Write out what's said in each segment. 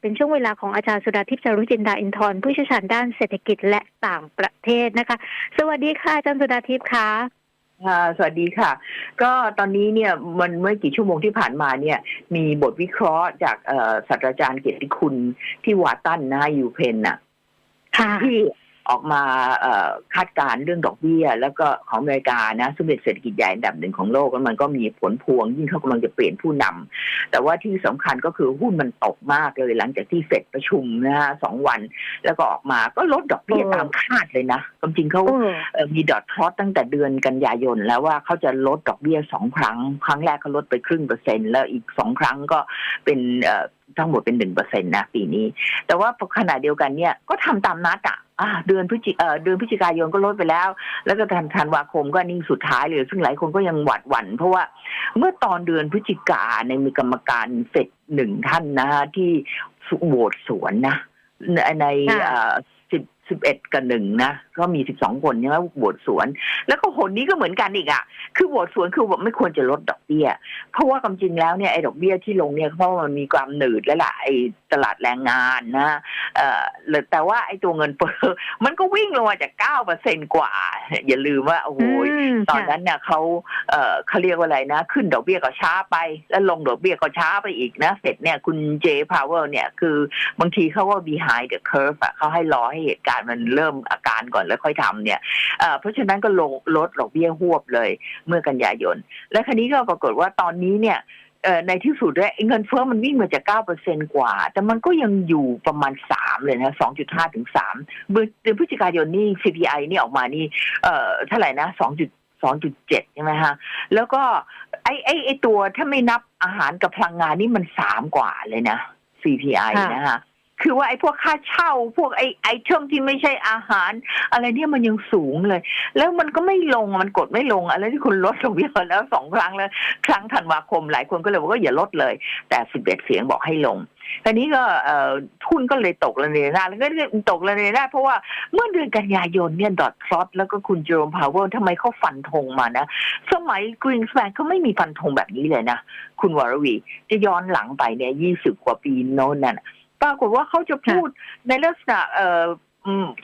เป็นช่วงเวลาของอาจารย์สุดาทิพย์จารุจินดาอินทร์ผู้เชี่ยวชาญด้านเศรษฐกิจและต่างประเทศนะคะ สวัสดีค่ะอาจารย์สุดาทิพย์ค่ะค่ะสวัสดีค่ะ ก็ตอนนี้เนี่ยมันเมื่อกี่ชั่วโมงที่ผ่านมาเนี่ยมีบทวิเคราะห์จากเอ่อศาสตราจารย์เกียรติคุณที่วาตันนะยูเพนน่ะค่ะที่ ออกมาเอ่อคาดการณ์เรื่องดอกเบี้ย แล้วก็ของอเมริกานะซึ่งเป็นเศรษฐกิจใหญ่อันดับหนึ่งของโลกแล้วมันก็มีผลพวง ยิ่งเขากำลังจะเปลี่ยนผู้นำแต่ว่าที่สำคัญก็คือหุ้นมันตกมากเลยหลังจากที่เฟดประชุมนะฮะสองวัน แล้วก็ออกมาก็ลดดอกเบี้ยเออตามคาดเลยนะความจริงเขาโอ้เอ่อมีดอทพลอตตั้งแต่เดือนกันยายนแล้วว่าเขาจะลดดอกเบี้ยสองครั้ง ครั้งแรกเขาลดไปครึ่งเปอร์เซ็นต์แล้วอีกสองครั้งก็เป็นเอ่อ ทั้งหมดเป็นหนึ่งเปอร์เซ็นต์นะปีนี้ แต่ว่าขณะเดียวกันเนี่ยก็ทำตามนัดอะอ่าเดือนพฤศจิเอ่อเดือนพฤศจิกายนก็ลดไปแล้ว แล้วก็ธันธันวาคมก็นี่สุดท้ายเลย ซึ่งหลายคนก็ยังหวาดหวั่นเพราะว่าเมื่อตอนเดือนพฤศจิกาในยมีกรรมการเฟดหนึ่งท่านนะฮะที่โหวตสวนนะในในค่ะสิบสิบเอ็ดกับหนึ่งนะ ก็มีสิบสองคนใช่ไหมโหวตสวน แล้วก็หนนี้ก็เหมือนกันอีกอะ คือโหวตสวนคือว่าไม่ควรจะลดดอกเบี้ย เพราะว่าความจริงแล้วเนี่ยไอ้ดอกเบี้ยที่ลงเนี่ยเพราะว่ามันมีความหนืดแล้วล่ะไอ้ตลาดแรงงานนะเอ่อแต่ว่าไอ้ตัวเงินเฟ้อมันก็วิ่งลงมาจากเก้าเปอร์เซ็นกว่า อย่าลืมว่าโอ้โหมตอนค่ะนั้นเนี่ยเขาเอ่อเขาเรียกว่าอะไรนะ ขึ้นดอกเบี้ยก็ช้าไป แล้วลงดอกเบี้ยก็ช้าไปอีกนะเสร็จเนี่ยคุณเจพาวเวลเนี่ยคือบางทีเขาว่า behind the curve อะเขาให้รอให้เหตุการณ์มันเริ่มอาการก่อนแล้วค่อยทำเนี่ยเอ่อเพราะฉะนั้นก็ลงลดดอกเบี้ยหวบเลยเมื่อกันยายน และคราวนี้ก็ปรากฏว่าตอนนี้เนี่ยเอ่อในที่สุดเนี่ยไอ้เงินเฟ้อมันวิ่งมาจากเก้าเปอร์เซ็นกว่า แต่มันก็ยังอยู่ประมาณสามเลยนะสองจุดห้าถึงสามเดือนพฤศจิกายนนี่ CPI นี่ออกมานี่เอ่อเท่าไหร่นะสองจุดสองจุดเจ็ดใช่ไหมฮะ แล้วก็ไอ้ไอ้ไอ้ตัวถ้าไม่นับอาหารกับพลังงานนี่มันสามกว่าเลยนะ CPI ค่ะนะฮะ คือว่าไอ้พวกค่าเช่า พวกไอ้ไอเทมที่ไม่ใช่อาหาร อะไรเนี่ยมันยังสูงเลย แล้วมันก็ไม่ลงมันกดไม่ลงอะไรที่คุณลดลงเยอะแล้วสองครั้งแล้ว ครั้งธันวาคมหลายคนก็เลยบอกว่าอย่าลดเลย แต่สิบเอ็ดเสียงบอกให้ลงทีนี้ก็เอ่อทุนก็เลยตกระเนระนาดแล้วก็ตกระเนระนาดเพราะว่าเมื่อเดือนกันยายนเนี่ยดอทพลอตแล้วก็คุณเจอร์มพาวเวอร์ทำไมเขาฟันธงมานะ สมัยกรีนสแปนเขาไม่มีฟันธงแบบนี้เลยนะ คุณวรวี จะย้อนหลังไปเนี่ยยี่สิบกว่าปีโน้นน่ะ ปรากฏว่าเขาจะพูดในลักษณะเอ่ออืม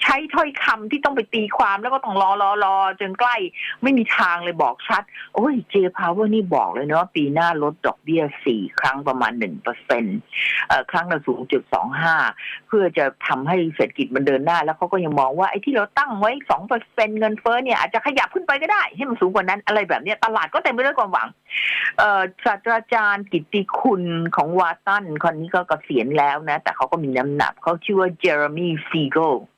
ใช้ถ้อยคำที่ต้องไปตีความแล้วก็ต้องรอรอรอจนใกล้ ไม่มีทางเลยบอกชัด โอ้ยเจพาวเวอร์นี่บอกเลยเนาะปีหน้าลดดอกเบี้ยสี่ครั้งประมาณหนึ่งเปอร์เซ็นต์ครั้งละสูงจุดสองห้าเพื่อจะทำให้เศรษฐกิจมันเดินหน้า แล้วเขาก็ยังมองว่าไอ้ที่เราตั้งไว้สองเปอร์เซ็นต์เงินเฟ้อเนี่ยอาจจะขยับขึ้นไปก็ได้ ให้มันสูงกว่านั้นอะไรแบบนี้ตลาดก็เต็มไปด้วยความหวังศาสตราจารย์กิตติคุณของวาตันคนนี้ก็เกษียณแล้วนะ แต่เขาก็มีน้ำหนักเขาชื่อว่าเจอร์มีฟีโกค่ะ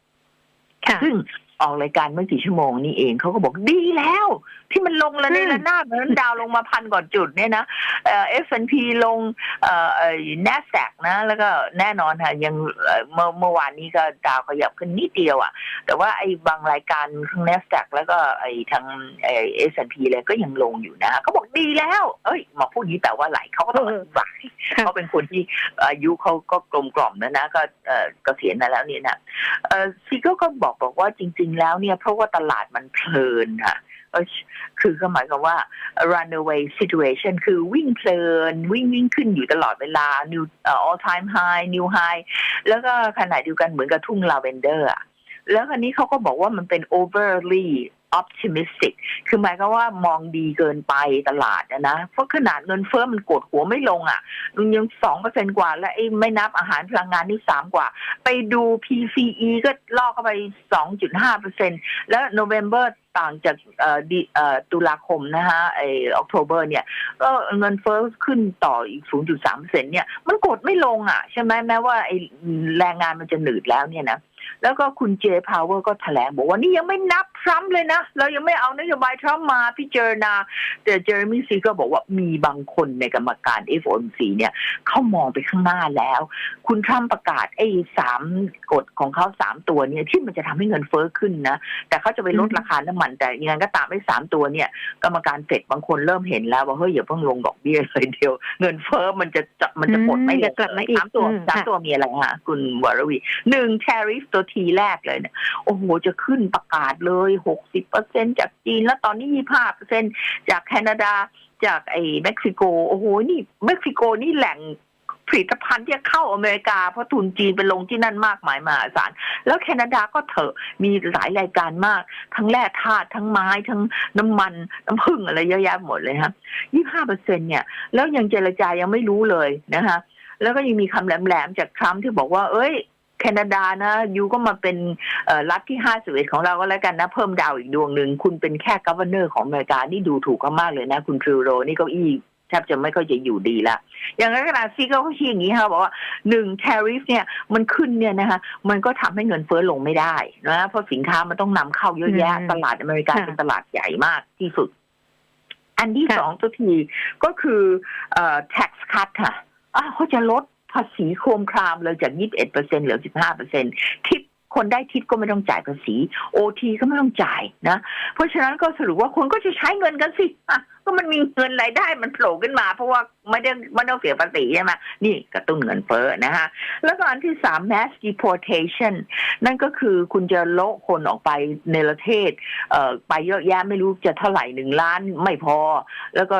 ซึ่ง ออกรายการเมื่อกี่ชั่วโมงนี่เองเขาก็บอกดีแล้ว ที่มันลงแล้วในอืมระนาดนั้นดาวลงมาพันกว่าจุดเนี่ยนะเอ่อ S&P ลงเอ่อเอ่อ NASDAQ นะ แล้วก็แน่นอนค่ะยังเอ่อเมื่อเมื่อวานนี้ก็ดาวขยับขึ้นนิดเดียวอะ แต่ว่าไอ้บางรายการทั้ง NASDAQ แล้วก็ไอ้ทางไอ้ S&P เลยก็ยังลงอยู่นะเขาบอกดีแล้ว เอ้ยมาพูดอย่างนี้แต่ว่าไหลเขาก็ต้องอธิบายค่ะเขาเป็นคนที่อายุเขาก็กลมกล่อมนะนะก็เอ่อเกษียณมาแล้วเนี่ยนะเอ่อซีก็ก็บอกบอกว่าจริงๆ แล้วเนี่ยเพราะว่าตลาดมันเพลินค่ะคือก็หมายความว่า runaway situation คือวิ่งเพลิน วิ่งวิ่งขึ้นอยู่ตลอดเวลา new all time high new high แล้วก็ขณะเดียวกันเหมือนกับทุ่งลาเวนเดอร์อะแล้วคันนี้เขาก็บอกว่ามันเป็น overly optimistic คือหมายความว่ามองดีเกินไปตลาดนะ เพราะขนาดเงินเฟ้อมันกดหัวไม่ลงอะมันยังสองเปอร์เซ็นกว่า และไอ้ไม่นับอาหารพลังงานนี่สามกว่า ไปดู PCE ก็ล่อเข้าไปสองจุดห้าเปอร์เซ็นแล้วโนเวม ber ต่างจากตุลาคมนะฮะไอออกโทเบอร์เนี่ยก็เงินเฟ้อขึ้นต่ออีก 0.3เปอร์เซ็นเนี่ย มันกดไม่ลงอะ ใช่ไหมแม้ว่าไอแรงงานมันจะหนืดแล้วเนี่ยนะ แล้วก็คุณเจพาวเวอร์ก็แถลงบอกว่านี่ยังไม่นับทรัมป์เลยนะ เรายังไม่เอานโยบายทรัมป์มาพิจารณา แต่เจอร์มี่ซีก็บอกว่ามีบางคนในกรรมการ FOMC เนี่ยเขามองไปข้างหน้าแล้ว คุณทรัมป์ประกาศไอ้สามกฎของเขาสามตัวเนี่ยที่มันจะทำให้เงินเฟ้อขึ้นนะ แต่เขาจะไปลดอืมราคาน้ำมัน แต่ยังไงก็ตามไอ้สามตัวเนี่ยกรรมการเฟดบางคนเริ่มเห็นแล้วว่าเฮ้ยอย่าเพิ่งลงดอกเบี้ยเลยเดียว เงินเฟ้อมันจะจะมันจะกดไม่ลจะงกลับมาอีกสามตัวอืมสามค่ะตัวมีอะไรฮะคุณวรวีหนึ่ง tariff ตัวทีแรกเลยเนี่ยโอ้โห จะขึ้นประกาศเลยหกสิบเปอร์เซ็นจากจีน แล้วตอนนี้ยี่ห้าเปอร์เซ็นจากแคนาดาจากไอ้เม็กซิโก โอ้โห นี่เม็กซิโกนี่แหล่งผลิตภัณฑ์ที่จะเข้าอเมริกา เพราะทุนจีนไปลงที่นั่นมากมายมหาศาลแล้วแคนาดาก็เถอะมีหลายรายการมาก ทั้งแร่ธาตุทั้งไม้ทั้งน้ำมัน น้ำผึ้งอะไรเยอะแยะหมดเลยฮะยี่ห้าเปอร์เซ็นเนี่ย แล้วยังเจรจายังไม่รู้เลยนะคะแล้วก็ยังมีคำแหลมๆจากทรัมป์ที่บอกว่า เอ้ย แคนาดานะยูก็มาเป็นเอ่อรัฐที่ห้าสิบเอ็ดของเราก็แล้วกันนะ เพิ่มดาวอีกดวงหนึ่งคุณเป็นแค่กัฟเวอร์ของอเมริกา นี่ดูถูกเขามากเลยนะ คุณทรูโรนี่เก็อี้แทบจะไม่ค่อยจะอยู่ดีละ อย่างไรก็ตามซีก็เขาชี้อย่างนี้ค่ะบอกว่าหนึ่ง tariff เนี่ยมันขึ้นเนี่ยนะคะมันก็ทำให้เงินเฟ้อลงไม่ได้นะเพราะสินค้ามันต้องนำเข้าเยอะแยะอืมตลาดอเมริกาค่ะเป็นตลาดใหญ่มากที่สุด อันที่ค่ะสองตัวทีก็คือเอ่อ tax cut ค่ะอ้าวเขาจะลด ภาษีโครมครามเลยจาก 21เปอร์เซ็นเหลือ 15เปอร์เซ็นทิปคนได้ทิปก็ไม่ต้องจ่ายภาษีโอทีก็ไม่ต้องจ่ายนะ เพราะฉะนั้นก็สรุปว่าคนก็จะใช้เงินกันสิ ก็มันมีเงินรายได้มันโผล่ขึ้นมา เพราะว่าไม่ได้ไม่ต้องเสียภาษีใช่ไหมนี่กระตุ้นเงินเฟ้อนะฮะ แล้วก็อันที่สาม mass deportation นั่นก็คือคุณจะโละคนออกไปในประเทศเอ่อไปเยอะแยะไม่รู้จะเท่าไหร่หนึ่งล้านไม่พอ แล้วก็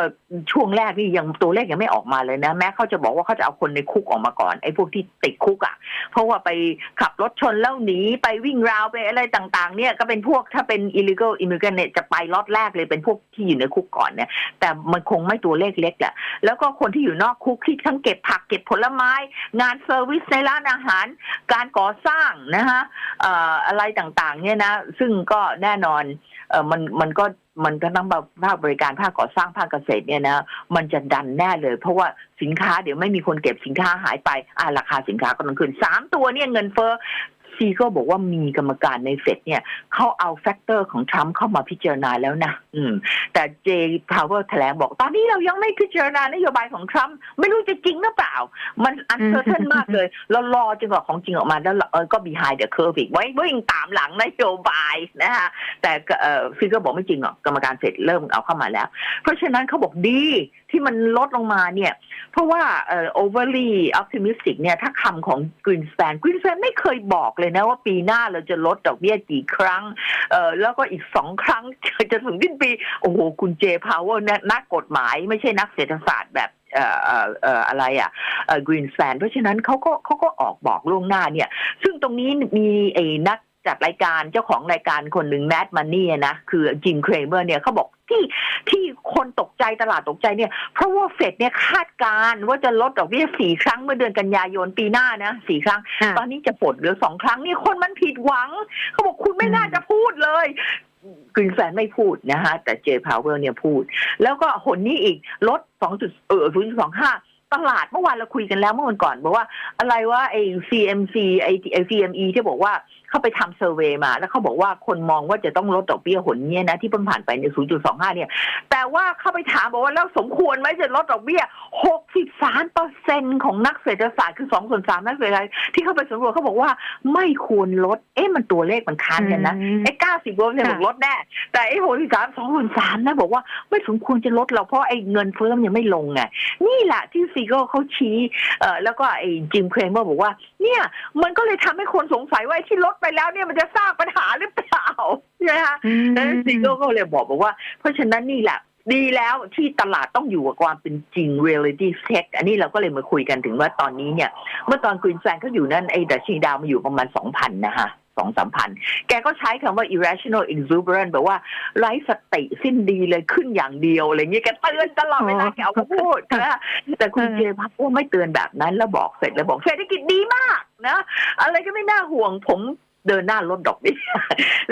ช่วงแรกนี่ยังตัวเลขยังไม่ออกมาเลยนะ แม้เขาจะบอกว่าเขาจะเอาคนในคุกออกมาก่อนไอ้พวกที่ติดคุกอะ เพราะว่าไปขับรถชนแล้วหนีไปวิ่งราวไปอะไรต่าง ๆ เนี่ยก็เป็นพวกถ้าเป็น illegal immigrant เนี่ยจะไปล็อตแรกเลยเป็นพวกที่อยู่ในคุกก่อนเนี่ยแต่มันคงไม่ตัวเลขเล็กแหละ แล้วก็คนที่อยู่นอกคุกที่ทั้งเก็บผักเก็บผลไม้ งานเซอร์วิสในร้านอาหาร การก่อสร้างนะฮะอะไรต่างๆ เนี่ยนะ ซึ่งก็แน่นอนเออมันมันก็มันก็ต้องภาคบริการภาคก่อสร้างภาคเกษตรเนี่ยนะมันจะดันแน่เลย เพราะว่าสินค้าเดี๋ยวไม่มีคนเก็บสินค้าหายไปอ่าราคาสินค้าก็ต้องขึ้นสามตัวเนี่ยเงินเฟ้อ ซีก็บอกว่ามีกรรมการในเฟดเนี่ยเขาเอาแฟกเตอร์ของทรัมป์เข้ามาพิจารณาแล้วนะอืม แต่เจพาวเวอร์แถลงบอก ตอนนี้เรายังไม่พิจารณานโยบายของทรัมป์ไม่รู้จะจริงหรือเปล่า มันอันเซอร์เทนมากเลยเรารอจนกว่าของจริงออกมาแล้วเออก็ behind the curve อีกไว้วิ่งตามหลังนโยบายนะคะแต่เอ่อฟิกก็บอกไม่จริงหรอกกรรมการเสร็จเริ่มเอาเข้ามาแล้ว เพราะฉะนั้นเขาบอกดีที่มันลดลงมาเนี่ย เพราะว่าเอ่อ overly optimistic เนี่ยถ้าคำของ Greenspan Greenspan ไม่เคยบอกเลยนะว่าปีหน้าเราจะลดดอกเบี้ยกี่ครั้งเอ่อแล้วก็อีกสองครั้งจะถึงสิ้นปี โอ้โห คุณเจพาวเวอร์นักกฎหมายไม่ใช่นักเศรษฐศาสตร์แบบเอ่อเอ่ออะไรอะเอ่อกรีนแ a นเพราะฉะนั้นเขาก็เขาก็ออกบอกล่วงหน้าเนี่ย ซึ่งตรงนี้มีไอ้นัก จัดรายการเจ้าของรายการคนหนึ่งแมดมันนี่นะคือจิมเครเมอร์เนี่ยเขาบอกที่ที่คนตกใจตลาดตกใจเนี่ย เพราะว่าเฟดเนี่ยคาดการณ์ว่าจะลดดอกเบี้ยสี่ครั้งเมื่อเดือนกันยายนปีหน้านะสี่ครั้งค่ะตอนนี้จะปลดเหลือสองครั้งนี่คนมันผิดหวัง เขาบอกคุณไม่น่าจะพูดเลยกรีนแฟนไม่พูดนะฮะแต่เจพาวเวอร์เนี่ยพูด แล้วก็หนนี้อีกลดสองจุดเออศูนย์สองห้าตลาดเมื่อวานเราคุยกันแล้วเมื่อวันก่อนบอกว่าอะไรว่าไอ้ CMC ไอ้ไอ้ CME ที่บอกว่าเขาไปทำเซอร์เวยมา แล้วเขาบอกว่าคนมองว่าจะต้องลดดอกเบี้ยหนเนี่ยนะที่เพิ่งผ่านไปใน 0.25 เนี่ย แต่ว่าเข้าไปถามบอกว่าแล้วสมควรไหมจะลดดอกเบี้ย 63เปอร์เซ็นของนักเศรษฐศาสตร์คือ2ส่วน3นักเศรษฐศาสตร์ที่เข้าไปสำรวจเขาบอกว่าไม่ควรลด เอ๊ะมันตัวเลขมันค้านกันนะอืมไอ้90เปอร์เซ็นต์บอกลดแน่แต่ไอ้63 2ส่วน3นะบอกว่าไม่สมควรจะลดเราเพราะไอ้เงินเฟ้อมันยังไม่ลงไงนี่แหละที่ซีโก้เขาชี้เอ่อแล้วก็ไอ้จิมเครเมอร์บอกว่า เนี่ย มันก็เลยทำให้คนสงสัยว่าไอ้ที่ลดไปแล้วเนี่ยมันจะสร้างปัญหาหรือเปล่าใช่ไหมคะอืมดังนั้นซีโก้ก็เลยบอกบอกว่า เพราะฉะนั้นนี่แหละดีแล้วที่ตลาดต้องอยู่กับความเป็นจริง reality check อันนี้เราก็เลยมาคุยกันถึงว่าตอนนี้เนี่ย เมื่อตอนกรีนแซนเขาอยู่นั่นไอ้ดัชนีดาวมาอยู่ประมาณสองพันนะคะสองสามพัน แกก็ใช้คำว่า irrational exuberant แบบว่าไร้สติสิ้นดีเลยขึ้นอย่างเดียวอะไรเงี้ยแกเตือนตลอดเวลาอ๋อแกเอามาพูดนะแต่คุณเออเจพักว่าไม่เตือนแบบนั้นแล้วบอกเสร็จแล้วบอกเศรษฐกิจดีมากนะ อะไรก็ไม่น่าห่วงผม เดินหน้าลดดอกเบี้ย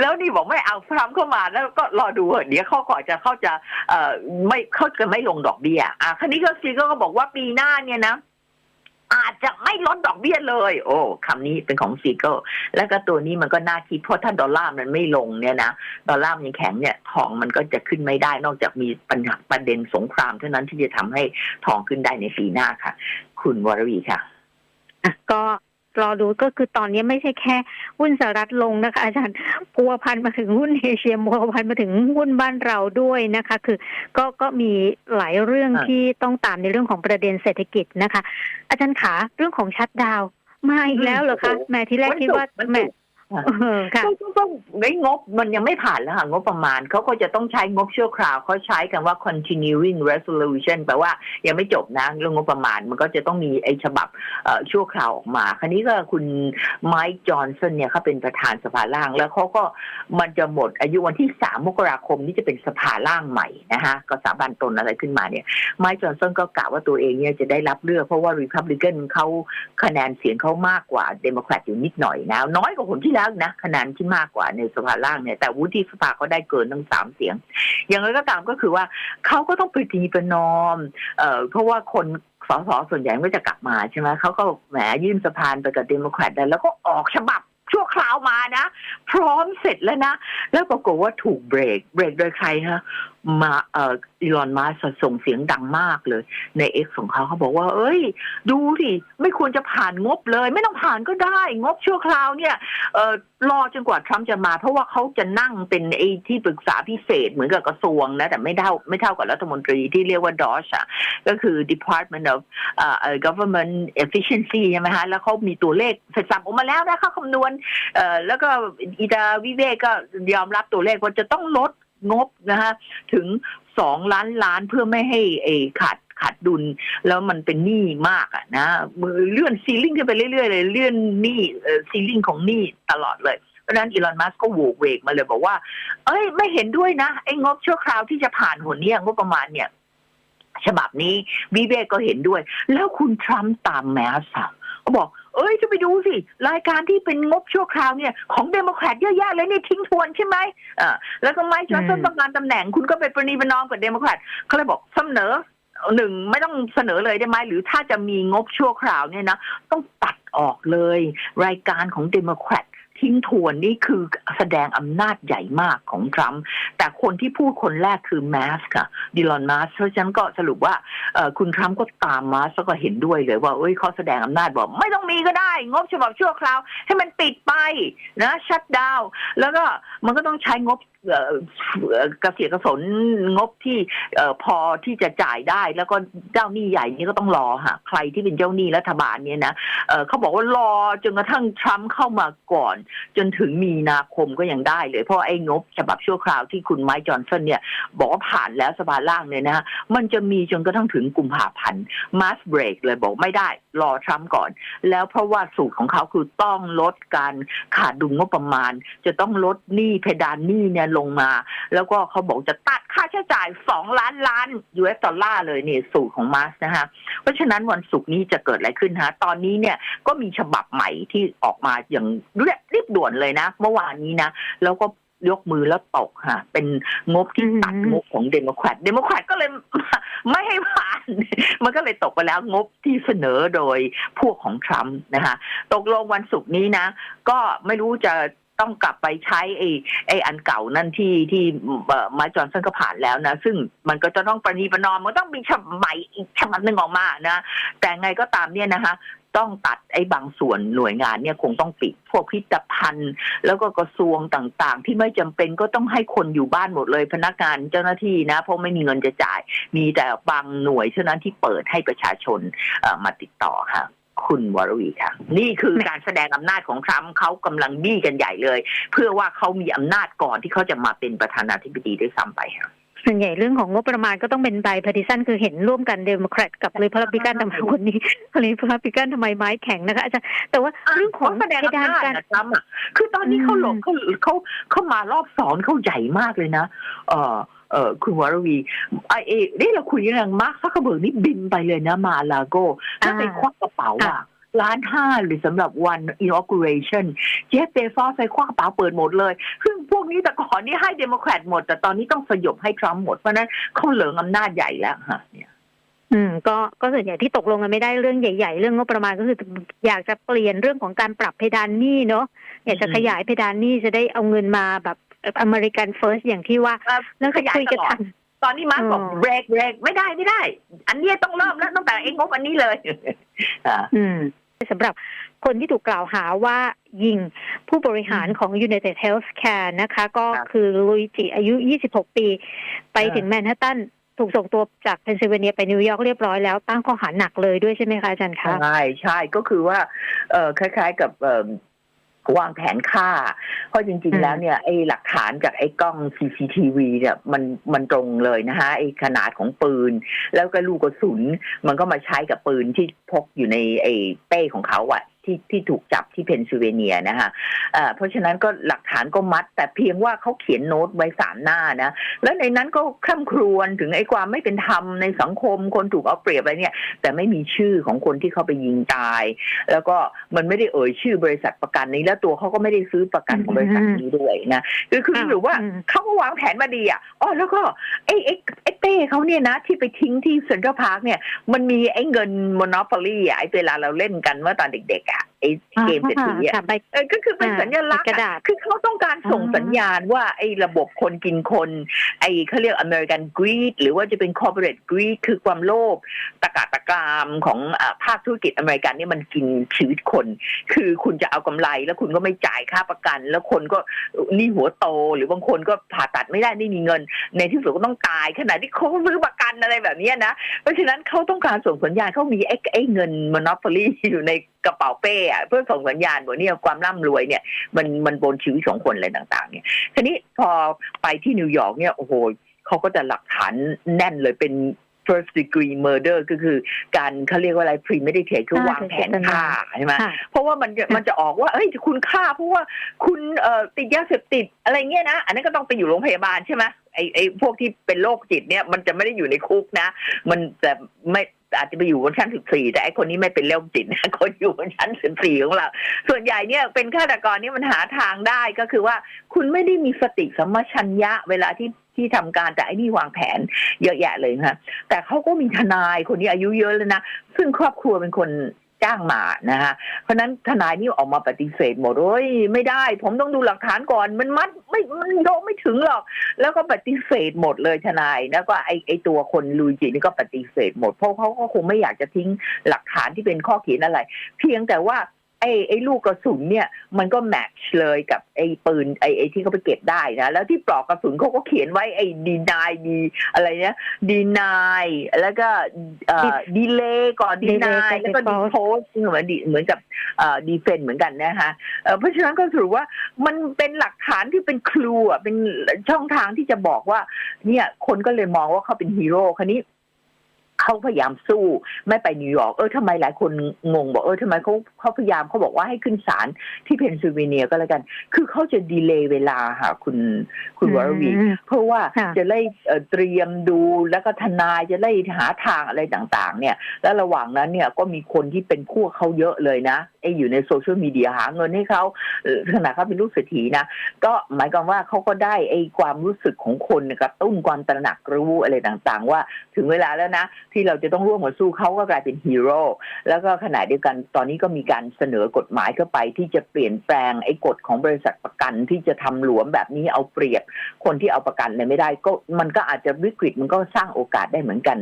แล้วนี่บอกไม่เอาทรัมป์เข้ามาแล้วก็รอดูเดี๋ยวเขาก่อนจะเขาจะเอ่อไม่เขาจะไม่ลงดอกเบี้ยอะคันนี้ก็ซีก็บอกว่าปีหน้าเนี่ยนะอาจจะไม่ลดดอกเบี้ยเลย โอ้คำนี้เป็นของซีเกิลแล้วก็ตัวนี้มันก็น่าคิดเพราะถ้าดอลลาร์มันไม่ลงเนี่ยนะ ดอลลาร์มันยังแข็งเนี่ยทองมันก็จะขึ้นไม่ได้นอกจากมีปัญหาประเด็นสงครามเท่านั้นที่จะทำให้ทองขึ้นได้ในปีหน้าค่ะ คุณวรวีค่ะก็ รอดูก็คือตอนนี้ไม่ใช่แค่หุ้นสหรัฐลงนะคะ อาจารย์พัวพันมาถึงหุ้นเอเชียพัวพันมาถึงหุ้นบ้านเราด้วยนะคะ คือก็ก็มีหลายเรื่องที่ต้องตามในเรื่องของประเด็นเศรษฐกิจนะคะ อาจารย์ขาเรื่องของชัดดาวมาอีกแล้วเหรอคะแม่ที่แรกคิดว่าแม่ กเออค่ะก็ก็ก็ไอ้งบมันยังไม่ผ่านแล้วค่ะงบประมาณเขาก็จะต้องใช้งบชั่วคราวเขาใช้คำว่า continuing resolution แปลว่ายังไม่จบนะเรื่องงบประมาณมันก็จะต้องมีไอ้ฉบับเอ่อชั่วคราวออกมา คราวนี้ก็คุณไมค์จอห์นสันเนี่ยเขาเป็นประธานสภาล่าง แล้วเขาก็มันจะหมดอายุวันที่3มกราคมนี่จะเป็นสภาล่างใหม่นะคะก็สาบันตนอะไรขึ้นมาเนี่ยไมค์จอห์นสันก็กล่าวว่าตัวเองเนี่ยจะได้รับเลือกเพราะว่ารีพับลิกันเขาคะแนนเสียงเขามากกว่าเดโมแครตอยู่นิดหน่อยนะน้อยกว่าคนที่แล้วนะคะแนนที่มากกว่าในสภาล่างเนี่ยแต่วุฒิสภาเขาได้เกินทั้งสามเสียง อย่างไรก็ตามก็คือว่าเขาก็ต้องปตีประนอมเอ่อเพราะว่าคนสสส่วนใหญ่ก็จะกลับมาใช่ไหมเขาก็แหมยื่นสะพานไปกับเดโมแครตได้แล้วก็ออกฉบับชั่วคราวมานะ พร้อมเสร็จแล้วนะ แล้วปรากฏว่าถูกเบรก เบรกโดยใครฮะ มาเอ่ออีลอนมัสส่งเสียงดังมากเลย ในเอ็กของเขาเขาบอกว่า เอ้ย ดูสิไม่ควรจะผ่านงบเลย ไม่ต้องผ่านก็ได้ งบชั่วคราวเนี่ยเอ่อรอจนกว่าทรัมป์จะมา เพราะว่าเขาจะนั่งเป็นไอ้ที่ปรึกษาพิเศษเหมือนกับกระทรวงนะ แต่ไม่เท่าไม่เท่ากับรัฐมนตรีที่เรียกว่าดอชอะก็คือ Department of เอ่อ Government Efficiency ใช่ไหมฮะแล้วเขามีตัวเลขเสร็จสับออกมาแล้วนะเขาคำนวณเอ่อแล้วก็อีดาวิเวกก็ยอมรับตัวเลขว่าจะต้องลด งบนะฮะถึงสองล้านล้านเพื่อไม่ให้เอขาดขาดดุล แล้วมันเป็นหนี้มากอะนะมือเลื่อนซีลิ่งขึ้นไปเรื่อยๆเลยเลื่อนหนี้ซีลิ่งของหนี้ตลอดเลยเพราะฉะนั้นอีลอนมัสก์ก็โหวกเวกมาเลยบอกว่า เอ้ย ไม่เห็นด้วยนะ ไอ้งบชั่วคราวที่จะผ่านหนเนี่ยงบประมาณเนี่ย ฉบับนี้วิเวกก็เห็นด้วย แล้วคุณทรัมป์ตามแมสอะก็บอก เอ้ยจะไปดูสิ รายการที่เป็นงบชั่วคราวเนี่ยของเดโมแครตเยอะแยะเลยนี่ทิ้งทวนใช่ไหมอ่าแล้วก็ไมค์จอห์นสันอืมต้องการตำแหน่งคุณก็ไปประนีประนอมกับเดโมแครตเขาเลยบอกเสนอหนึ่งไม่ต้องเสนอเลยได้ไหมหรือถ้าจะมีงบชั่วคราวเนี่ยนะ ต้องตัดออกเลย รายการของเดโมแครต ทิ้งทวนนี่คือแสดงอำนาจใหญ่มากของทรัมป์แต่คนที่พูดคนแรกคือแมสค่ะดิลอนมาสเพราะฉะนั้นก็สรุปว่าคุณทรัมป์ก็ตามมาแล้วก็เห็นด้วยเลยว่าเอ้ยเขาแสดงอำนาจบอก ไม่ต้องมีก็ได้ งบฉบับชั่วคราว ให้มันปิดไปนะชัดดาวแล้วก็มันก็ต้องใช้งบ เอ่อเกระเสียกสนงบที่เอพอที่จะจ่ายได้ แล้วก็เจ้าหนี้ใหญ่นี่ก็ต้องรอค่ะใครที่เป็นเจ้าหนี้รัฐบาลเนี่ยนะเขาบอกว่ารอจนกระทั่งทรัมป์เข้ามาก่อน จนถึงมีนาคมก็ยังได้เลย เพราะไอ้งบฉบับชั่วคราวที่คุณไมค์จอห์นสันเนี่ย บอกว่าผ่านแล้วสภาล่างเนี่ยนะฮะมันจะมีจนกระทั่งถึงกุมภาพันธ์มาสเบรกเลยบอกไม่ได้รอทรัมป์ก่อน แล้วเพราะว่าสูตรของเขาคือต้องลดการขาดดุลงบประมาณ จะต้องลดหนี้เพดานหนี้เนี่ยลงมา แล้วก็เขาบอกจะตัดค่าใช้จ่าย2ล้านล้าน US ดอลลาร์เลยเนี่ยสูตรของมาสนะฮะเพราะฉะนั้นวันศุกร์นี้จะเกิดอะไรขึ้นฮะตอนนี้เนี่ยก็มีฉบับใหม่ที่ออกมาอย่างรีบรีบด่วนเลยนะ เมื่อวานนี้นะ แล้วก็ยกมือแล้วตกค่ะ เป็นงบที่ตัดอืมงบของเดโมแครตเดโมแครตก็เลยไม่ให้ผ่าน มันก็เลยตกไปแล้วงบที่เสนอโดยพวกของทรัมป์นะคะ ตกลงวันศุกร์นี้นะ ก็ไม่รู้จะ ต้องกลับไปใช้ไอ้ไอ้อันเก่านั่นที่ที่มาจอนสันก็ผ่านแล้วนะ ซึ่งมันก็จะต้องประนีประนอมมันต้องมีฉบับใหม่อีกฉบับหนึ่งออกมานะ แต่ไงก็ตามเนี่ยนะคะต้องตัดไอ้บางส่วนหน่วยงานเนี่ยคงต้องปิดพวกพิพิธภัณฑ์ แล้วก็กระทรวงต่างๆ ที่ไม่จำเป็นก็ต้องให้คนอยู่บ้านหมดเลยพนักงานเจ้าหน้าที่นะเพราะไม่มีเงินจะจ่าย มีแต่บางหน่วยเท่านั้นที่เปิดให้ประชาชนมาติดต่อค่ะ คุณวรวีค่ะ นี่คือการแสดงอำนาจของทรัมป์เขากำลังบี้กันใหญ่เลย เพื่อว่าเขามีอำนาจก่อนที่เขาจะมาเป็นประธานาธิบดีด้วยซ้ำไปค่ะส่วนใหญ่เรื่องของงบประมาณก็ต้องเป็นไบพาร์ติซันคือเห็นร่วมกันเดโมแครตกับรีพับลิกันทำไมคนนี้รีพับลิกันทำไมไม้แข็งนะคะอาจารย์แต่ว่าเรื่องของขาแสดงเพดานอำนาจการนะทรัมป์อะคือตอนนี้เขาหลบเขาเขาเขามารอบสองเขาใหญ่มากเลยนะ เออ เออคุณวรวีไอเอนี่เราคุยเรื่องมาร์คซักเคอร์เบิร์กนี่บินไปเลยนะมาลาโกแล้วไปควักกระเป๋าอะล้านห้าหรือสำหรับวัน inauguration เจฟเบซอสใส่ควักกระเป๋าเปิดหมดเลย ซึ่งพวกนี้แต่ก่อนนี่ให้เดโมแครตหมด แต่ตอนนี้ต้องสยบให้ทรัมป์หมด เพราะฉะนั้นเขาเหลืองอำนาจใหญ่แล้วฮะเนี่ยอืมก็ก็ส่วนใหญ่ที่ตกลงกันไม่ได้เรื่องใหญ่ ๆ เรื่องงบประมาณก็คืออยากจะเปลี่ยนเรื่องของการปรับเพดานหนี้เนาะอยากจะอืมขยายเพดานหนี้จะได้เอาเงินมาแบบ อเมริกันเฟิร์สอย่างที่ว่าแล้วขก็ยายคุยตกันลอดทัน ตอนนี้มาร์คบอกอ๋อเบรกเบรกไม่ได้ไม่ได้ อันนี้ต้องเริ่มแล้วตั้งแต่เองงบอันนี้เลยอ่าอืมสำหรับคนที่ถูกกล่าวหาว่ายิงผู้บริหารของ United Healthcare นะคะ ก็ครับคือลุยจิอายุ 26 ปี ไปเออถึงแมนฮัตตันถูกส่งตัวจากเพนซิลเวเนียไปนิวยอร์กเรียบร้อยแล้ว ตั้งข้อหาหนักเลยด้วยใช่ไหมคะอาจารย์คะ ใช่ใช่ก็คือว่า เออคล้าย ๆ กับเออ วางแผนฆ่า เพราะจริงอืๆมแล้วเนี่ยไอ้หลักฐานจากไอ้กล้อง CCTV เนี่ยมันมันตรงเลยนะคะไอ้ขนาดของปืน แล้วก็ลูกกระสุน มันก็มาใช้กับปืนที่พกอยู่ในไอ้เป้ของเขาอะ ที่ที่ถูกจับที่เพนซิลเวเนียนะคะเอ่อเพราะฉะนั้นก็หลักฐานก็มัด แต่เพียงว่าเขาเขียนโน้ตไว้สามหน้านะ แล้วในนั้นก็คร่ำครวญถึงไอ้ความไม่เป็นธรรมในสังคมคนถูกเอาเปรียบอะไรเนี่ย แต่ไม่มีชื่อของคนที่เขาไปยิงตาย แล้วก็มันไม่ได้เอ่ยชื่อบริษัทประกันนี้ แล้วตัวเขาก็ไม่ได้ซื้อประกันของบริษัทนี้ด้วยนะคือคือหรือว่าอืมเขาก็วางแผนมาดีอะอ๋อแล้วก็ไอ้ไอ้ไอ้เป้เขาเนี่ยนะที่ไปทิ้งที่เซ็นทรัลพาร์คเนี่ยมันมีไอ้เงินมอน o ป o ลี่อะไอ้เวลาเราเล่นกันเมื่อตอนเด็กๆอะ ไอ้เกมเศรษฐีอะค่ะใบเออก็คือเป็นอ่าสัญลักษณ์กระอะดาษคือเขาต้องการส่งอ่าสัญญาณว่าไอ้ระบบคนกินคน ไอ้เขาเรียก American Greed หรือว่าจะเป็น corporate greed คือความโลภตะกาตะกรามของอาภาคธุรกิจอเมริกันเนี่ยมันกินชีวิตคน คือคุณจะเอากำไรแล้วคุณก็ไม่จ่ายค่าประกัน แล้วคนก็หนี่หัวโต หรือบางคนก็ผ่าตัดไม่ได้ไม่มีเงิน ในที่สุดก็ต้องตายขณะที่เขาซื้อประกันอะไรแบบเนี้ยนะ เพราะฉะนั้นเขาต้องการส่งสัญญาณเขามีไอ้ไอ้เงินมอนอ p o ลี่อยู่ในกระเป๋าเป้อะเพื่อส่งสัญญาณว่าเนี่ยความร่ำรวยเนี่ยมันมันบนชีวิตของคนอะไรต่างๆ เนี่ยทีนี้พอไปที่นิวยอร์กเนี่ยโอ้โหเขาก็จะหลักฐานแน่นเลยเป็น first degree murder ก็คือการเขาเรียกว่าอะไร premeditate คือฆ่าวางแผนโดยเจตนาฆ่าใช่ไหมค่ะเพราะว่ามันจะมันจะออกว่าเอ้ยคุณฆ่าเพราะว่าคุณเอ่อติดยาเสพติดอะไรเงี้ยนะ อันนั้นก็ต้องไปอยู่โรงพยาบาลใช่ไหมไอไอพวกที่เป็นโรคจิตเนี่ยมันจะไม่ได้อยู่ในคุกนะ มันแต่ไม่ อาจจะไปอยู่บนชั้นสิบสี่แต่ไอคนนี้ไม่เป็นโรคจิตนะคนอยู่บนชั้นสิบสี่ของเรา ส่วนใหญ่เนี่ยเป็นฆาตกรนี่มันหาทางได้ก็คือว่าคุณไม่ได้มีสติสัมปชัญญะเวลาที่ที่ทำการแต่ไอ้นี่วางแผนเยอะแยะเลยนะแต่เขาก็มีทนายคนนี้อายุเยอะแล้วนะ ซึ่งครอบครัวเป็นคนจ้างมานะคะ เพราะนั้นทนายนี่ออกมาปฏิเสธหมดโอ้ยไม่ได้ ผมต้องดูหลักฐานก่อนมันมัดไม่มันโยงไม่ถึงหรอก แล้วก็ปฏิเสธหมดเลยทนายแล้วก็ไอไอตัวคนลุยจินี่ก็ปฏิเสธหมดเพราะเขาก็คงไม่อยากจะทิ้งหลักฐานที่เป็นข้อเขียนอะไร เพียงแต่ว่า ไอ้ไอ้ลูกกระสุนเนี่ยมันก็แมทช์เลยกับไอ้ปืนไอ้ไอ้ที่เขาไปเก็บได้นะแล้วที่ปลอกกระสุนเขาก็เขียนไว้ไอ้ดีนายดีอะไรเนี่ยดีนายแล้วก็เอ่อดีเลย์ก่อนดีนาย delay แล้วก็กับดี default โพสเหมือนดีเหมือนกับเอ่อดีเฟนเหมือนกันนะคะเอ่อเพราะฉะนั้นก็สรุปว่ามันเป็นหลักฐานที่เป็นครูอะเป็นช่องทางที่จะบอกว่าเนี่ยคนก็เลยมองว่าเขาเป็นฮีโร่คันนี้ เขาพยายามสู้ไม่ไปนิวยอร์กเออทำไมหลายคนงงบอกเออทำไมเขาเขาพยายามเขาบอกว่าให้ขึ้นศาลที่เพนซิลเวเนียก็แล้วกัน คือเขาจะดีเลย์เวลาค่ะคุณคุณวรวีอืมเพราะว่าค่ะจะได้เอ่อเตรียมดูแล้วก็ทนายจะได้หาทางอะไรต่างๆ เนี่ย แล้วระหว่างนั้นเนี่ยก็มีคนที่เป็นพวกเขาเยอะเลยนะไอ้อยู่ในโซเชียลมีเดียหาเงินให้เขาเอ่อขนาดเขาเป็นลูกเศรษฐีนะก็หมายความว่าเขาก็ได้ไอ้ความรู้สึกของคนกระตุ้นความตระหนักรู้อะไรต่างๆ ว่าถึงเวลาแล้วนะที่เราจะต้องร่วมกันสู้เขาก็กลายเป็นฮีโร่แล้วก็ขณะเดียวกันตอนนี้ก็มีการเสนอกฎหมายเข้าไป ที่จะเปลี่ยนแปลงไอ้กฎของบริษัทประกันที่จะทำหลวมแบบนี้เอาเปรียบ คนที่เอาประกันเลยไม่ได้ก็มันก็อาจจะวิกฤตมันก็สร้างโอกาสได้เหมือนกัน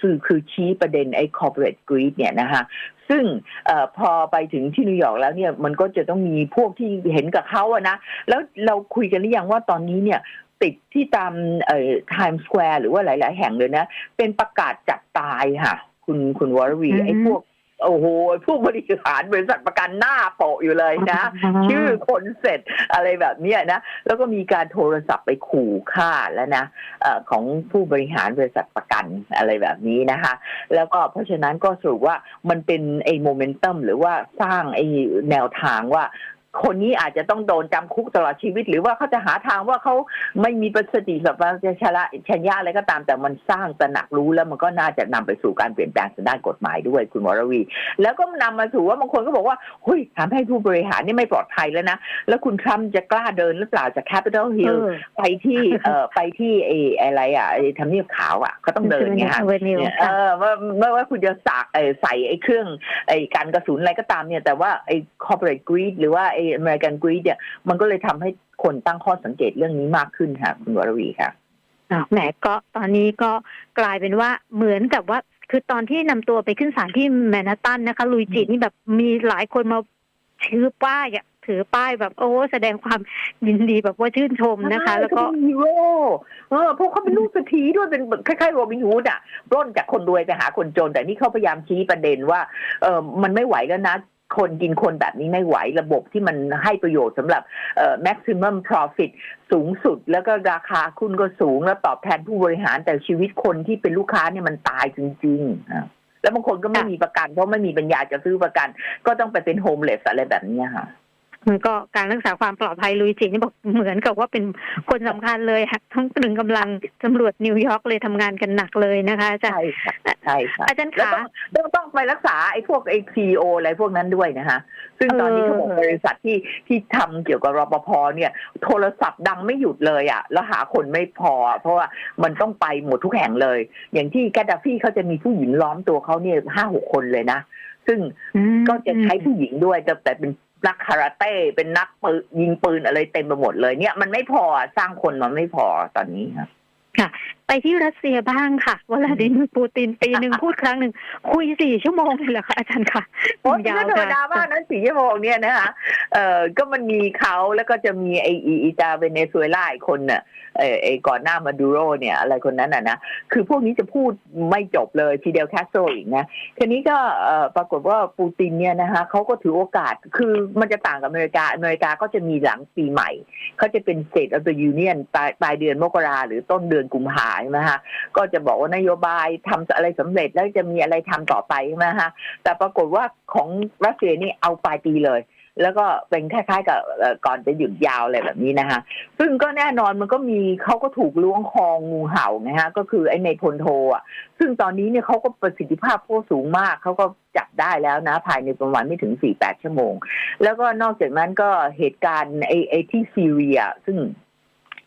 คือคือชี้ประเด็นไอ้ corporate greed เนี่ยนะคะซึ่งอพอไปถึงที่นิวยอร์กแล้วเนี่ยมันก็จะต้องมีพวกที่เห็นกับเขาอะนะแล้วเราคุยกันหรือยังว่าตอนนี้เนี่ย ติดที่ตามเอ่อ Times Square หรือว่าหลาย ๆ แห่งเลยนะ เป็นประกาศจับตายค่ะ คุณคุณวรวีอืมไอ้พวกโอ้โหผู้บริหารบริษัทประกันหน้าโปะอยู่เลยนะ ชื่อคนเสร็จอะไรแบบเนี้ยนะ แล้วก็มีการโทรศัพท์ไปขู่ฆ่าแล้วนะเออของผู้บริหารบริษัทประกันอะไรแบบนี้นะคะ แล้วก็เพราะฉะนั้นก็สรุปว่ามันเป็นไอ้โมเมนตัมหรือว่าสร้างไอ้แนวทางว่า คนนี้อาจจะต้องโดนจำคุกตลอดชีวิต หรือว่าเขาจะหาทางว่าเขาไม่มีประสิทธิสัมปชัญญะชัญญะอะไรก็ตามแต่มันสร้างตระหนักรู้แล้วมันก็น่าจะนำไปสู่การเปลี่ยนแปลงทางด้านกฎหมายด้วยคุณวรวี แล้วก็นำมาสู่ว่าบางคนก็บอกว่าเฮ้ยทำให้ผู้บริหารนี่ไม่ปลอดภัยแล้วนะ แล้วคุณทรัมป์จะกล้าเดินหรือเปล่าจากแคปิตอลฮิลเออไปที่เอ่อไปที่ไอ้อะไรอะไอ้ทำเนียบขาวอะก็ต้องเดินไงฮะเวนิวเนี่ยเออว่าไม่ว่าคุณจะสักเอ่อใส่ไอ้เครื่องไอ้การกระสุนอะไรก็ตามเนี่ยแต่ว่าไอ้ corporate greed หรือว่าไอ้ American greed เนี่ยมันก็เลยทำให้คนตั้งข้อสังเกตเรื่องนี้มากขึ้นค่ะ คุณวรวีค่ะอะแหมก็ตอนนี้ก็กลายเป็นว่าเหมือนกับว่า คือตอนที่นำตัวไปขึ้นศาลที่แมนฮัตตันนะคะลุยจิตนี่แบบมีหลายคนมาถือป้ายอะถือป้ายแบบโอ้แสดงความยินดีแบบว่าชื่นชมนะคะ แล้วก็เขาเป็นฮีโร่เออเพราะเขาเป็นลูกเศรษฐีด้วยเป็นคล้ายๆโรบินฮูดอะปล้นจากคนรวยไปหาคนจน แต่นี่เขาพยายามชี้ประเด็นว่าเออมันไม่ไหวแล้วนะ คนกินคนแบบนี้ไม่ไหวระบบที่มันให้ประโยชน์สำหรับเอ่อ maximum profit สูงสุด แล้วก็ราคาคุณก็สูง แล้วตอบแทนผู้บริหารแต่ชีวิตคนที่เป็นลูกค้าเนี่ยมันตายจริงๆแล้วบางคนก็ไม่มีประกันเพราะไม่มีปัญญาจะซื้อประกัน ก็ต้องไปเป็นโฮมเลสอะไรแบบนี้ค่ะ มันก็การรักษาความปลอดภัยลุยจินี่บอกเหมือนกับว่าเป็นคนสำคัญเลยค่ะทั้งตรึงกำลังตำรวจนิวยอร์กเลยทำงานกันหนักเลยนะคะอาจารย์ใช่ค่ะใช่ค่ะอาจารย์แล้วขาต้องต้องต้องไปรักษาไอ้พวกไอ้ซีโออะไรพวกนั้นด้วยนะคะซึ่งตอนนี้เออเขาบอกบริษัทที่ที่ทำเกี่ยวกับรปภเนี่ย โทรศัพท์ดังไม่หยุดเลยอะ่ะแล้วหาคนไม่พอ เพราะว่ามันต้องไปหมดทุกแห่งเลย อย่างที่แกดดาฟีเขาจะมีผู้หญิงล้อมตัวเขาเนี่ยห้าหกคนเลยนะซึ่งอืมก็จะใช้ผู้หญิงด้วยแต่แต่เป็น นักคาราเต้เป็นนักปืนยิงปืนอะไรเต็มไปหมดเลยเนี่ย มันไม่พอสร้างคนมันไม่พอตอนนี้ครับ ไปที่รัสเซียบ้างค่ะวลาดิเมียร์ปูตินปีหนึ่งพูดครั้งหนึ่งคุยสี่ชั่วโมงเลยเหรอคะอาจารย์ค่ะโอ้ยยาก็วธรรมค่ะดามากนั้นสี่ชั่วโมงเนี่ยนะคะเอ่อก็มันมีเขาแล้วก็จะมีไออีอีจาเวเนซุเอลาอีกคนน่ะเออไอก่อนหน้ามาดูโรเนี่ย อะไรคนนั้นน่ะนะคือพวกนี้จะพูดไม่จบเลยทีเดียวแคสโซอีกนะทีนี้ก็เอ่อปรากฏว่าปูตินเนี่ยนะคะเขาก็ถือโอกาสคือมันจะต่างกับอเมริกาอเมริกาก็จะมีหลังปีใหม่เขาจะเป็น State of the Union ปลายปลายเดือนมกราหรือต้นเดือนกุมภาใช่ไหมฮะก็จะบอกว่านโยบายทำอะไรสำเร็จแล้วจะมีอะไรทำต่อไปใช่ไหมฮะแต่ปรากฏว่าของรัสเซียนี่เอาปลายปีเลยแล้วก็เป็นคล้ายๆกับก่อนจะหยุดยาวอะไรแบบนี้นะคะซึ่งก็แน่นอนมันก็มีเขาก็ถูกล้วงคองงูเห่านะฮะก็คือไอ้ในพลโทอะซึ่งตอนนี้เนี่ยเขาก็ประสิทธิภาพเขาสูงมากเขาก็จับได้แล้วนะ ภายในประมาณไม่ถึง4-8ชั่วโมง แล้วก็นอกจากนั้นก็เหตุการณ์ไอ้ไอ้ที่ซีเรีย ซึ่ง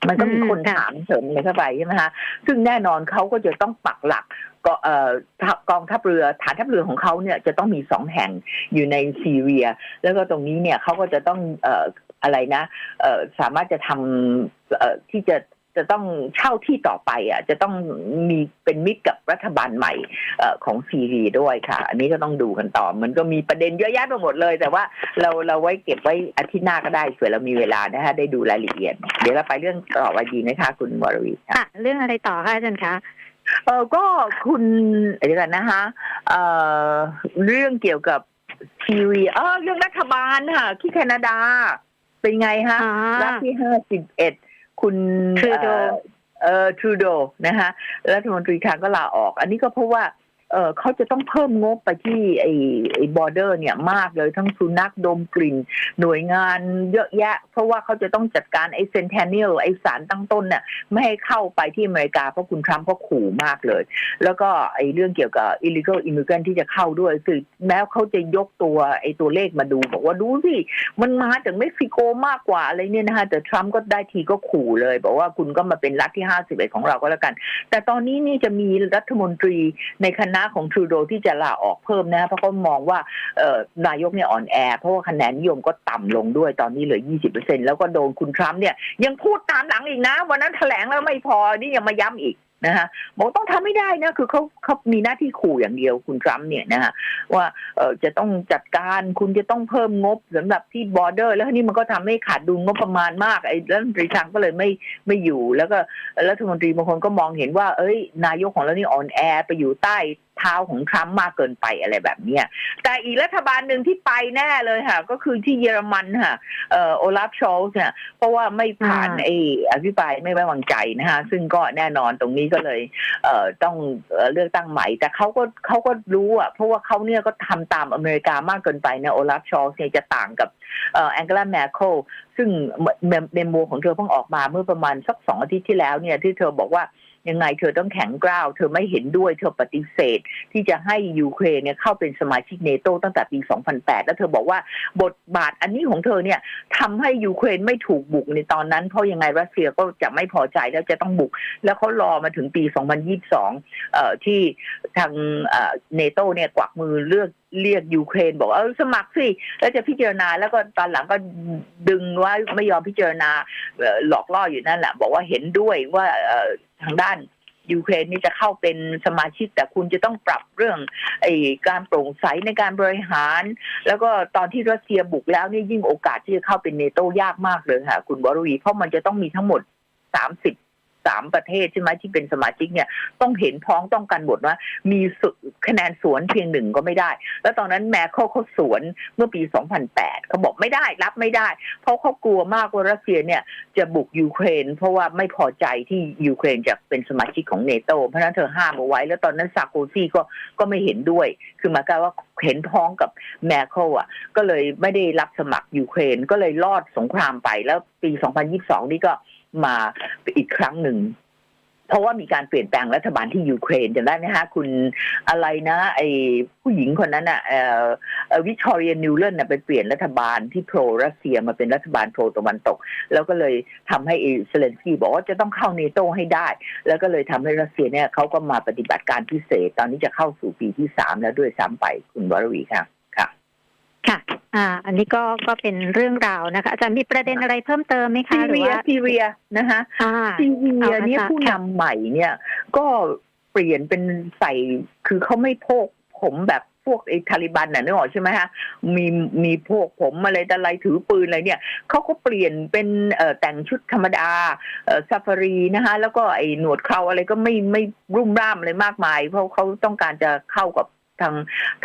มันก็มีคนถามเสริมเลยเข้าไปใช่ไหมคะซึ่งแน่นอนเขาก็จะต้องปักหลักก็เอ่อกองทัพเรือฐานทัพเรือของเขาเนี่ยจะต้องมีสองแห่งอยู่ในซีเรีย แล้วก็ตรงนี้เนี่ยเขาก็จะต้องเอ่ออะไรนะเอ่อสามารถจะทำเอ่อที่จะ จะต้องเช่าที่ต่อไปอะจะต้องมีเป็นมิตรกับรัฐบาลใหม่เอ่อของซีเรียด้วยค่ะ อันนี้ก็ต้องดูกันต่อ มันก็มีประเด็นเยอะแยะไปหมดเลย แต่ว่าเราเราไว้เก็บไว้อาทิตย์หน้าก็ได้เผื่อเรามีเวลานะคะได้ดูรายละเอียด เดี๋ยวเราไปเรื่องต่อไปดีนะคะ คุณวรวีค่ะค่ะเรื่องอะไรต่อคะอาจารย์คะเออก็คุณเดี๋ยวกันนะคะเอ่อเรื่องเกี่ยวกับทีวีเออเรื่องรัฐบาลค่ะที่แคนาดา เป็นไงฮะอ๋อรัฐที่ห้าสิบเอ็ด คุณ Trudeau เอ่อเออทรูโดนะคะรัฐมนตรีคลังก็ลาออก อันนี้ก็เพราะว่า เออเขาจะต้องเพิ่มงบไปที่ไอ้ไอ้บอร์เดอร์เนี่ยมากเลยทั้งสุนัขดมกลิ่น หน่วยงานเยอะแยะ เพราะว่าเขาจะต้องจัดการไอ้เซนเทเนียลไอ้สารตั้งต้นเนี่ยไม่ให้เข้าไปที่อเมริกา เพราะคุณทรัมป์ก็ขู่มากเลย แล้วก็ไอ้เรื่องเกี่ยวกับ illegal immigrant ที่จะเข้าด้วยคือแม้เขาจะยกตัวไอ้ตัวเลขมาดู บอกว่าดูสิมันมาจากเม็กซิโกมากกว่าอะไรเนี่ยนะคะแต่ทรัมป์ก็ได้ทีก็ขู่เลย บอกว่าคุณก็มาเป็นรัฐที่51ของเราก็แล้วกัน แต่ตอนนี้นี่จะมีรัฐมนตรีในคณะของทรูโดที่จะลาออกเพิ่มนะเพราะเขามองว่านายกเนี่ยอ่อนแอ เพราะว่าคะแนนนิยมก็ต่ำลงด้วยตอนนี้เหลือ 20%แล้วก็โดนคุณทรัมป์เนี่ยยังพูดตามหลังอีกนะ วันนั้นแถลงแล้วไม่พอนี่ยังมาย้ำอีกนะฮะบอกต้องทำไม่ได้นะคือเขาเขามีหน้าที่ขู่อย่างเดียวคุณทรัมป์เนี่ยนะฮะว่าเออจะต้องจัดการคุณจะต้องเพิ่มงบสำหรับที่บอร์เดอร์ แล้วนี้มันก็ทำให้ขาดดุลงบประมาณมากไอ้รัฐมนตรีคลังก็เลยไม่ไม่อยู่ แล้วก็รัฐมนตรีบางคนก็มองเห็นว่า เอ้ย นายกของเรานี่อ่อนแอไปอยู่ใต้ เท้าของทรัมป์มากเกินไปอะไรแบบเนี้ยแต่อีกรัฐบาลหนึ่งที่ไปแน่เลยค่ะ ก็คือที่เยอรมันค่ะเอ่อโอลาฟชอลส์เนี่ยเพราะว่าไม่ผ่านอ่าไอ้อภิปรายไม่ไว้วางใจนะคะซึ่งก็แน่นอนตรงนี้ก็เลยเอ่อต้องเอ่อเลือกตั้งใหม่ แต่เขาก็เขาก็รู้อะเพราะว่าเขาเนี่ยก็ทำตามอเมริกามากเกินไปนะโอลาฟชอลส์เนี่ยจะต่างกับเอ่อแองเกลาแมคโคล ซึ่งเมมโมของเธอเพิ่งออกมาเมื่อประมาณสักสองอาทิตย์ที่แล้วเนี่ยที่เธอบอกว่ายังไงเธอต้องแข็งกร้าว เธอไม่เห็นด้วยเธอปฏิเสธ ที่จะให้ยูเครนเนี่ยเข้าเป็นสมาชิกเนโตตั้งแต่ปี 2008 แล้วเธอบอกว่าบทบาทอันนี้ของเธอเนี่ยทำให้ยูเครนไม่ถูกบุกในตอนนั้น เพราะยังไงรัสเซียก็จะไม่พอใจแล้วจะต้องบุก แล้วเขารอมาถึงปี 2022เอ่อที่ทางเนโตเนี่ยกวักมือเลือก เรียกยูเครนบอกเออสมัครสิแล้วจะพิจารณาแล้วก็ตอนหลังก็ดึงว่าไม่ยอมพิจารณาหลอกล่ออยู่นั่นแหละ บอกว่าเห็นด้วยว่าทางด้านยูเครนนี่จะเข้าเป็นสมาชิกแต่คุณจะต้องปรับเรื่องไอ้การโปร่งใสในการบริหาร แล้วก็ตอนที่รัสเซียบุกแล้วนี่ยิ่งโอกาสที่จะเข้าเป็นเนโตยากมากเลยค่ะ คุณวรวีเพราะมันจะต้องมีทั้งหมด30ส สามประเทศใช่ไหมที่เป็นสมาชิกเนี่ยต้องเห็นพ้องต้องกันหมดว่า มีคะแนนสวนเพียงหนึ่งก็ไม่ได้ แล้วตอนนั้นแมคเคิลเขาสวนเมื่อปี 2008 เขาบอกไม่ได้รับไม่ได้ เพราะเขากลัวมากว่ารัสเซียเนี่ยจะบุกยูเครน เพราะว่าไม่พอใจที่ยูเครนจะเป็นสมาชิกของเนโตเพราะนั้นเธอห้ามเอาไว้ แล้วตอนนั้นซาโกซีก็ก็ไม่เห็นด้วย คือหมายความว่าเห็นพ้องกับแมคเคิลอะ ก็เลยไม่ได้รับสมัครยูเครนก็เลยรอดสงครามไปแล้วปี 2022 นี่ก็ มาอีกครั้งหนึ่ง เพราะว่ามีการเปลี่ยนแปลงรัฐบาลที่ยูเครนจำได้ไหมฮะ คุณอะไรนะ ไอผู้หญิงคนนั้นอะวิกตอเรียนิวเลนน่ะไปเปลี่ยนรัฐบาลที่โปรรัสเซียมาเป็นรัฐบาลโปรตะวันตก แล้วก็เลยทำให้เซเลนสกี้บอกว่าจะต้องเข้าเนโตให้ได้ แล้วก็เลยทำให้รัสเซียเนี่ยเขาก็มาปฏิบัติการพิเศษ ตอนนี้จะเข้าสู่ปีที่สามแล้วด้วยซ้ำไปคุณวรวีค่ะค่ะค่ะ อ่า อันนี้ก็ก็เป็นเรื่องราวนะคะ อาจารย์มีประเด็นอะไรเพิ่มเติมไหมคะซีหรืเรีอยว่าซีเรียนะคะอ่าซีเรียเอาละเนี่ยค่ะผู้นำใหม่เนี่ย ก็เปลี่ยนเป็นใส่คือเขาไม่โพกผมแบบพวกไอ้ทาลิบันน่ะนึกออกใช่ไหมฮะมีมีพวกผมอะไรแต่อะไรถือปืนอะไรเนี่ยเขาก็เปลี่ยนเป็นเอ่อแต่งชุดธรรมดาเอ่อซาฟารีนะคะแล้วก็ไอ้หนวดเคราอะไรก็ไม่ไม่รุ่มร่ามอะไรมากมาย เพราะเขาต้องการจะเข้ากับ ทาง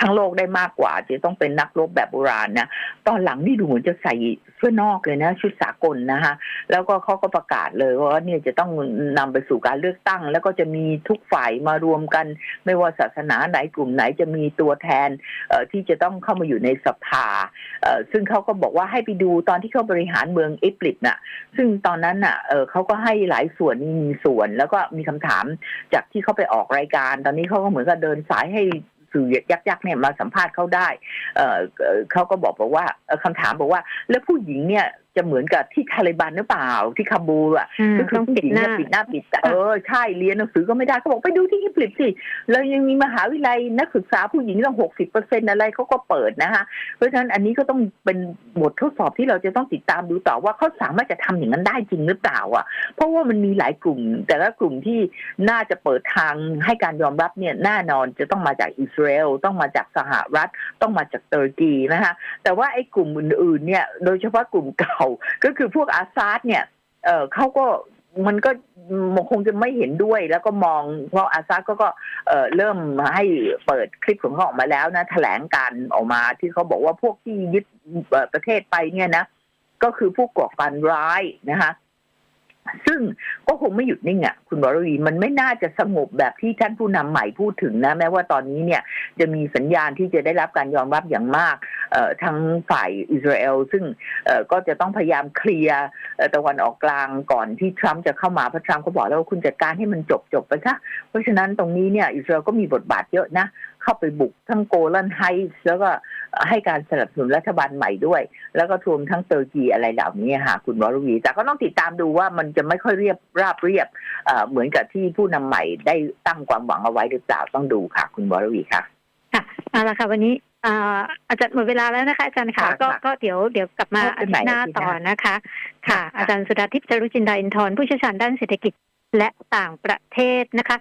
ทั้งโลกได้มากกว่าจะต้องเป็นนักรบแบบโบราณนะตอนหลังนี่ดูเหมือนจะใส่เสื้อนอกเลยนะ ชุดสากลนะคะแล้วก็เขาก็ประกาศเลยว่าเนี่ยจะต้องนำไปสู่การเลือกตั้ง แล้วก็จะมีทุกฝ่ายมารวมกัน ไม่ว่าศาสนาไหนกลุ่มไหนจะมีตัวแทนเอ่อที่จะต้องเข้ามาอยู่ในสภาเอ่อซึ่งเขาก็บอกว่าให้ไปดูตอนที่เขาบริหารเมืองอิบลิปน่ะ ซึ่งตอนนั้นน่ะเออเขาก็ให้หลายส่วนมีส่วนแล้วก็มีคำถามจากที่เขาไปออกรายการ ตอนนี้เขาก็เหมือนกับเดินสายให้ สื่อยักษ์ๆเนี่ยมาสัมภาษณ์เขาได้เออเขาก็บอกบอกว่าเอ่อคำถามบอกว่า แล้วผู้หญิงเนี่ย จะเหมือนกับที่ทาลิบันหรือเปล่าที่คาบูลอะอืมก็คือต้องผู้ปิดหญิงหน้าเนี่ยปิดหน้าปิดตาเออใช่เรียนหนังสือก็ไม่ได้เขาบอกไปดูที่อิบลิปสิแล้วยังมีมหาวิทยาลัยนักศึกษาผู้หญิงต้องหกสิบเปอร์เซ็นอะไรเขาก็เปิดนะคะเพราะฉะนั้นอันนี้ก็ต้องเป็นบททดสอบที่เราจะต้องติดตามดูต่อว่าเขาสามารถจะทำอย่างนั้นได้จริงหรือเปล่าอะ เพราะว่ามันมีหลายกลุ่ม แต่ละกลุ่มที่น่าจะเปิดทางให้การยอมรับเนี่ยแน่นอนจะต้องมาจากอิสราเอลต้องมาจากสหรัฐต้องมาจากตุรกีนะคะแต่ว่าไอ้กลุ่มอื่นๆเนี่ยโดยเฉพาะกลุ่มเก่าก็คือพวกอาซาดเนี่ยเออเขาก็มันก็คงจะไม่เห็นด้วยแล้วก็มองเพราะอาซาดก็ก็เออเริ่มให้เปิดคลิปของเขาออกมาแล้วนะ แถลงการออกมาที่เขาบอกว่าพวกที่ยึดประเทศไปเนี่ยนะ ก็คือผู้ก่อการร้ายนะคะ ซึ่งก็คงไม่หยุดนิ่งอะคุณวรวีมันไม่น่าจะสงบแบบที่ท่านผู้นำใหม่พูดถึงนะ แม้ว่าตอนนี้เนี่ยจะมีสัญญาณที่จะได้รับการยอมรับอย่างมากเอ่อทั้งฝ่ายอิสราเอล ซึ่งเอ่อก็จะต้องพยายามเคลียร์เอ่อตะวันออกกลางก่อนที่ทรัมป์จะเข้ามาเพราะทรัมป์ก็บอกแล้วว่าคุณจัดการให้มันจบจบไปซะเพราะฉะนั้นตรงนี้เนี่ยอิสราเอลก็มีบทบาทเยอะนะ เข้าไปบุกทั้งโกลันไฮส์แล้วก็ ให้การสนับสนุนรัฐบาลใหม่ด้วย แล้วก็รวมทั้งเตอร์กีอะไรเหล่านี้ค่ะคุณวรวี แต่ก็ต้องติดตามดูว่ามันจะไม่ค่อยเรียบราบเรียบเอ่อเหมือนกับที่ผู้นำใหม่ได้ตั้งความหวังเอาไว้หรือเปล่าต้องดูค่ะ คุณวรวีค่ะค่ะเอาละค่ะวันนี้อ่าอาจารย์หมดเวลาแล้วนะคะอาจารย์ค่ะค่ะก็ค่ะก็เดี๋ยวเดี๋ยวกลับมาพบอากันทิใหม่ตย์หน้าอาทิตย์หน้าต่อนะคะค่ะค่ะ อาจารย์สุดาทิพย์จารุจินดาอินทร์ผู้เชี่ยวชาญด้านเศรษฐกิจและต่างประเทศนะคะ